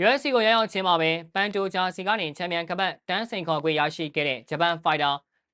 UFC ကိုရောက်ရောက်ချင်းမှာပဲပန်တိုဂျာစီကနေချန်ပီယံကပတ်တန်းစိန်ခေါ်ခွင့်ရရှိခဲ့တဲ့ဂျပန်ဖိုက်တာ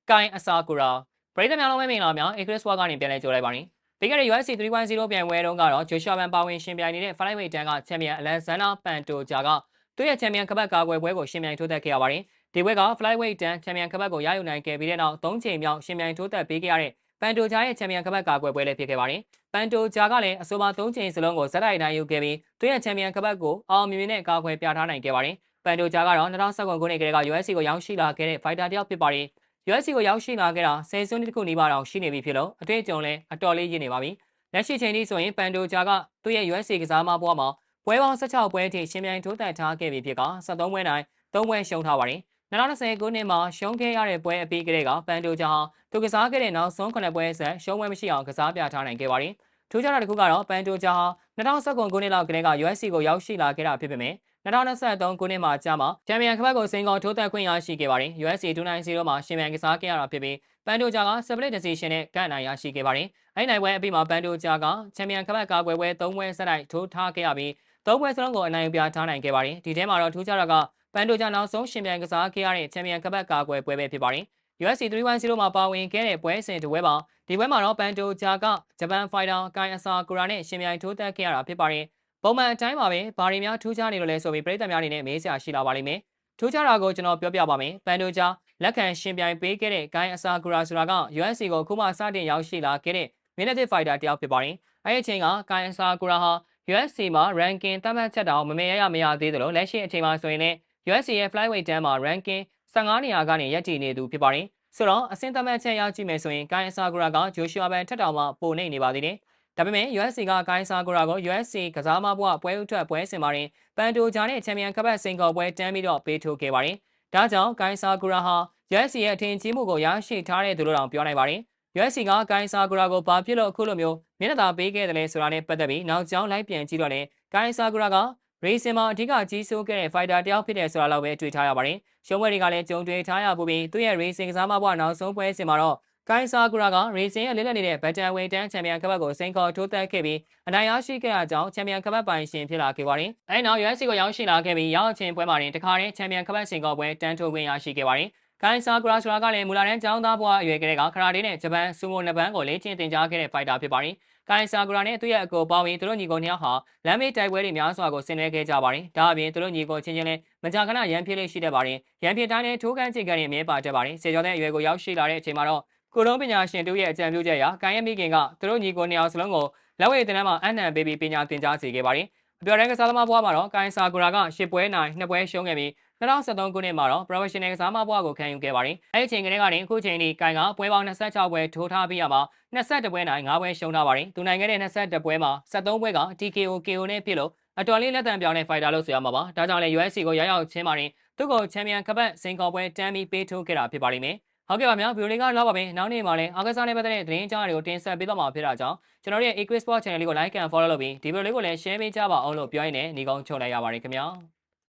ကိုင်အဆာကူရာပရိသတ်များလုံးပဲမင်္ဂလာများ Acris War ကနေပြန်လည်ကြိုလိုက်ပါရင်ပြီးခဲ့တဲ့ UFC 3.0ပြိုင်ပွဲတုန်းကတော့ Joshua Ban ပါဝင်ရှင်ပြိုင်နေတဲ့ Flyweight တန်းကချန်ပီယံ Alexander Pantoja ကသူ့ရဲ့ချန်ပီယံကပတ်ကာကွယ်ပွဲကိုရှင်ပြိုင်ထိုးသက်ခဲ့ရပါတယ်ဒီပွဲက Flyweight တန်းချန်ပီယံကပတ်ကိုရယူနိုင်ခဲ့ပြီးတဲ့နောက်၃ချိန်မြောက်ရှင်ပြိုင်ထိုးသက်ပေးခဲ့ရတဲ့ ပန်တိုဂျာရဲ့ချန်ပီယံကပတ်ကာကွယ်ပွဲလည်းဖြစ်ခဲ့ပါတယ်။ပန်တိုဂျာကလည်းအဆိုပါ၃ချိန်စလုံးကိုဇက်တိုက်တိုင်းယူခဲ့ပြီးသူရဲ့ချန်ပီယံကပတ်ကိုအောင်မြင်မြင်နဲ့ကာကွယ်ပြထားနိုင်ခဲ့ပါတယ်။ပန်တိုဂျာကတော့2019ခုနှစ်ကတည်းက UFC ကိုရောက်ရှိလာခဲ့တဲ့ဖိုက်တာတစ်ယောက်ဖြစ်ပါတယ်။ UFC ကိုရောက်ရှိလာခဲ့တာဆယ်စုနှစ်တခုနီးပါးတောင်ရှိနေပြီဖြစ်လို့အတွေ့အကြုံလည်းအတော်လေးရင့်နေပါပြီ။လက်ရှိချိန်ထိဆိုရင်ပန်တိုဂျာကသူ့ရဲ့ UFC ကစားမပွဲမှာပွဲပေါင်း16ပွဲအထိရှင်ပြိုင်ထိုးသက်ထားခဲ့ပြီဖြစ်က73ပွဲနိုင်3ပွဲရှုံးထားပါတယ်။ 2020ခုနှစ်မှာရှုံးခဲ့ရတဲ့ပွဲအပြီးကလေးကပန်တိုဂျာဟာသူကစားခဲ့တဲ့နောက်ဆုံး9ပွဲဆက်ရှုံးပွဲမရှိအောင်ကစားပြထားနိုင်ခဲ့ပါတယ်။ထူးခြားတာတစ်ခုကတော့ပန်တိုဂျာဟာ2019ခုနှစ်လောက်ကလေးက UFC ကိုရောက်ရှိလာခဲ့တာဖြစ်ပေမဲ့2023ခုနှစ်မှာကြာမှချန်ပီယံခပတ်ကိုစင်ကောထိုးသက်ခွင့်ရရှိခဲ့ပါတယ်။ UFC 290မှာရှင်ပြိုင်ကစားခဲ့ရတာဖြစ်ပြီးပန်တိုဂျာက split decision နဲ့ကန်နိုင်ရရှိခဲ့ပါတယ်။အဲဒီနိုင်ပွဲအပြီးမှာပန်တိုဂျာကချန်ပီယံခပတ်ကာကွယ်ပွဲ3ပွဲဆက်တိုက်ထိုးထားခဲ့ရပြီး3ပွဲစလုံးကိုအနိုင်ပြထားနိုင်ခဲ့ပါတယ်။ဒီထဲမှာတော့ထူးခြားတာက ပန်တိုဂျာနောက်ဆုံးရှင်ပြိုင်ကစားခဲ့ရတဲ့ချန်ပီယံကပတ်ကာကွယ်ပွဲပဲဖြစ်ပါတယ်။ UFC 310မှာပါဝင်ခဲ့တဲ့ပွဲစဉ်တစ်ပွဲပါဒီပွဲမှာတော့ပန်တိုဂျာကဂျပန်ဖိုင်တာကိုင်အဆာကူရာနဲ့ရှင်ပြိုင်ထိုးတက်ခဲ့ရတာဖြစ်ပါတယ်။ပုံမှန်အတိုင်းပါပဲဘာတွေများထူးခြားနေလို့လဲဆိုပြီးပြည်သက်များအနေနဲ့မေးစရာရှိလာပါလိမ့်မယ်။ထူးခြားတာကိုကျွန်တော်ပြောပြပါမယ်။ပန်တိုဂျာလက်ခံရှင်ပြိုင်ပေးခဲ့တဲ့ကိုင်အဆာကူရာဆိုတာက UFC ကိုခုမှစတင်ရောက်ရှိလာခဲ့တဲ့ Minute Fighter တယောက်ဖြစ်ပါတယ်။အဲဒီအချိန်ကကိုင်အဆာကူရာဟာ UFC မှာ ranking သတ်မှတ်ချက်တောင်မမေ့ရရမရသေးသလိုလက်ရှိအချိန်မှာဆိုရင်လည်း UFC ရဲ့ flyweight တန်းမှာ ranking 15နေရာကနေရပ်တည်နေသူဖြစ်ပါတယ်။ဆိုတော့အဆင့်သတ်မှတ်ချက်ရောက်ကြည့်မယ်ဆိုရင်ကိုင်အဆာဂူရာကဂျိုရှူအာဘန်ထက်တောင်မှပိုနေနေပါသေးတယ်။ဒါပေမဲ့ UFC ကကိုင်အဆာဂူရာကို UFC ကစားမပွဲပွဲဥထွက်ပွဲစင်မှာရင်ပန်တိုဂျာနဲ့ချန်ပီယံကပတ်စင်ကော်ပွဲတန်းပြီးတော့ပေးထိုးခဲ့ပါတယ်။ဒါကြောင့်ကိုင်ဆာဂူရာဟာ UFC ရဲ့အထင်ကြီးမှုကိုရရှိထားတဲ့သူတို့တောင်ပြောနိုင်ပါတယ်။ UFC ကကိုင်ဆာဂူရာကိုဘာဖြစ်လို့အခုလိုမျိုးမျက်နှာသာပေးခဲ့တယ်လဲဆိုတာနဲ့ပတ်သက်ပြီးနောက်ကျောင်းလိုက်ပြန်ကြည့်တော့လေကိုင်ဆာဂူရာက ရေစင်မှာအဓိကကြီးစိုးခဲ့တဲ့ fighter တယောက်ဖြစ်တယ်ဆိုတာလောက်ပဲတွေ့ထားရပါတယ်။ရှုံးပွဲတွေကလည်းကြုံတွေ့ထားရပူပြီးသူ့ရဲ့ racing ကစားမဘွားနောက်ဆုံးပွဲစင်မှာတော့ကိုင်ဆာဂူရာက racing ရဲ့လက်လက်နေတဲ့ battle weight တန်းချန်ပီယံကပတ်ကိုစိန်ခေါ်ထိုးသက်ခဲ့ပြီးအနိုင်ရရှိခဲ့တဲ့အကြောင်းချန်ပီယံကပတ်ပိုင်ရှင်ဖြစ်လာခဲ့ပါတယ်။အဲဒီနောက် UFC ကိုရောက်ရှိလာခဲ့ပြီးရောက်ချင်းပွဲမှာတင်တခါတည်းချန်ပီယံကပတ်စိန်ခေါ်ပွဲတန်းထိုးခွင့်ရရှိခဲ့ပါတယ်။ ကိုင်ဆာဂူရာဆိုတာကလည်းမူလာတန်းကျောင်းသားဘွားအရွယ်ကလေးကခရာတေးနဲ့ဂျပန်ဆူမိုနဘန်ကိုလေ့ကျင့်သင်ကြားခဲ့တဲ့ fighter ဖြစ်ပါတယ်။ကိုင်ဆာဂူရာနဲ့သူ့ရဲ့အကိုပေါင်းပြီးသူတို့ညီကိုနှစ်ယောက်ဟာလမ်းမေးတိုက်ပွဲတွေများစွာကိုဆင်နွှဲခဲ့ကြပါတယ်။ဒါအပြင်သူတို့ညီကိုချင်းချင်းလည်းမကြာခဏရန်ဖြစ်လေးရှိတတ်ပါတယ်။ရန်ဖြစ်တိုင်းနဲ့ထိုးခန်းချိန်ကန်တွေအမြဲပါတတ်ပါတယ်။စေကျော်တဲ့အရွယ်ကိုရောက်ရှိလာတဲ့အချိန်မှာတော့ကိုလုံးပညာရှင်တို့ရဲ့အကြံပြုချက်အရကိုင်ရမိခင်ကသူတို့ညီကိုနှစ်ယောက်စလုံးကိုလက်ဝဲတင်တန်းမှာအနံပေးပြီးပညာသင်ကြားစေခဲ့ပါတယ်။အပြော်ရန်ကစားသမားဘွားမှာတော့ကိုင်ဆာဂူရာကရှစ်ပွဲနိုင်နှစ်ပွဲရှုံးခဲ့ပြီး 2013ခုနှစ်မှာတော့ professional ကစားမဘွားကိုခံယူခဲ့ပါတယ်။အဲဒီအချိန်ကတည်းကနေအခုချိန်ထိကိုင်ကပွဲပေါင်း26ပွဲထိုးထားပြီးရမှာ22ပွဲနိုင်5ပွဲရှုံးထားပါတယ်။သူနိုင်ခဲ့တဲ့22ပွဲမှာ73ပွဲက TKO KO နဲ့ဖြစ်လို့အတော်လေးလက်တံပြောင်းတဲ့ fighter လို့ဆိုရမှာပါ။ဒါကြောင့်လည်း UFC ကိုရောက်ရောက်ချင်းပါတယ်။သူ့ကိုချန်ပီယံကပတ်စင်ကော်ပွဲတန်းပြီးပေးထိုးခဲ့တာဖြစ်ပါလိမ့်မယ်။ဟုတ်ကဲ့ပါဗျာဗီဒီယိုလေးကတော့ပါပဲနောက်နေ့မှာလည်းအားကစားနဲ့ပတ်သက်တဲ့သတင်းကြားတွေကိုတင်ဆက်ပေးတော့မှာဖြစ်တာကြောင့်ကျွန်တော်ရဲ့ Equisport Channel လေးကို like and follow လုပ်ပြီးဒီဗီဒီယိုလေးကိုလည်း share ပေးကြပါအောင်လို့ပြောရင်းနဲ့ညီကုန်းချုပ်လိုက်ရပါတယ်ခင်ဗျာ။